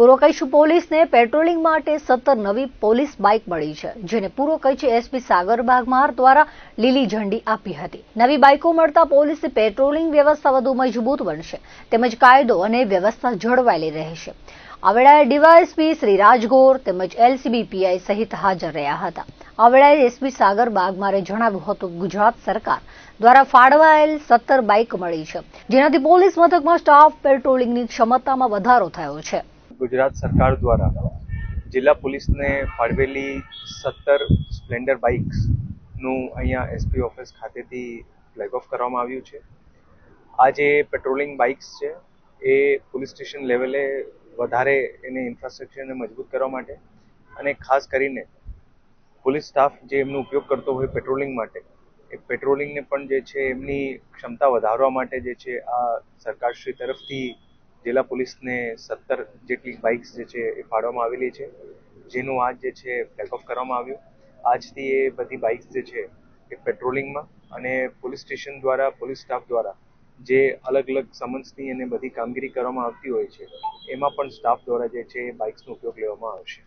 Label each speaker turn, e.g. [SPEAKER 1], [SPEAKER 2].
[SPEAKER 1] પૂર્વ કચ્છ પોલીસને પેટ્રોલિંગ માટે સત્તર નવી પોલીસ બાઇક મળી છે, જેને પૂર્વ કચ્છ એસપી સાગર બાગમાર દ્વારા લીલી ઝંડી આપી હતી. નવી બાઇકો મળતા પોલીસ પેટ્રોલિંગ વ્યવસ્થા વધુ મજબૂત બનશે, તેમજ કાયદો અને વ્યવસ્થા જળવાયેલી રહેશે. આ વેળાએ ડીવાયએસપી શ્રી રાજગોર તેમજ એલસીબી પીઆઈ સહિત હાજર રહ્યા હતા. આ વેળાએ એસપી સાગર બાગમારે જણાવ્યું હતું, ગુજરાત સરકાર દ્વારા ફાળવાયેલ સત્તર બાઇક મળી છે, જેનાથી પોલીસ મથકમાં સ્ટાફ પેટ્રોલિંગની ક્ષમતામાં વધારો થયો છે.
[SPEAKER 2] ગુજરાત સરકાર દ્વારા જિલ્લા પોલીસને ફાળવેલી સત્તર સ્પ્લેન્ડર બાઇક્સનું અહીંયા એસપી ઓફિસ ખાતેથી ફ્લેગ ઓફ કરવામાં આવ્યું છે. આ જે પેટ્રોલિંગ બાઇક્સ છે, એ પોલીસ સ્ટેશન લેવલે વધારે એને ઇન્ફ્રાસ્ટ્રક્ચરને મજબૂત કરવા માટે અને ખાસ કરીને પોલીસ સ્ટાફ જે એમનો ઉપયોગ કરતો હોય પેટ્રોલિંગ માટે, એ પેટ્રોલિંગને પણ જે છે એમની ક્ષમતા વધારવા માટે જે છે આ સરકારશ્રી તરફથી જિલ્લા પોલીસને સત્તર જેટલી બાઇક્સ જે છે એ ફાળવામાં આવેલી છે. જેનું આજ જે છે ફ્લેગ ઓફ કરવામાં આવ્યું. આજથી એ બધી બાઇક્સ જે છે એ પેટ્રોલિંગમાં અને પોલીસ સ્ટેશન દ્વારા, પોલીસ સ્ટાફ દ્વારા જે અલગ અલગ સમન્સની અને બધી કામગીરી કરવામાં આવતી હોય છે, એમાં પણ સ્ટાફ દ્વારા જે છે એ બાઇક્સનો ઉપયોગ લેવામાં આવશે.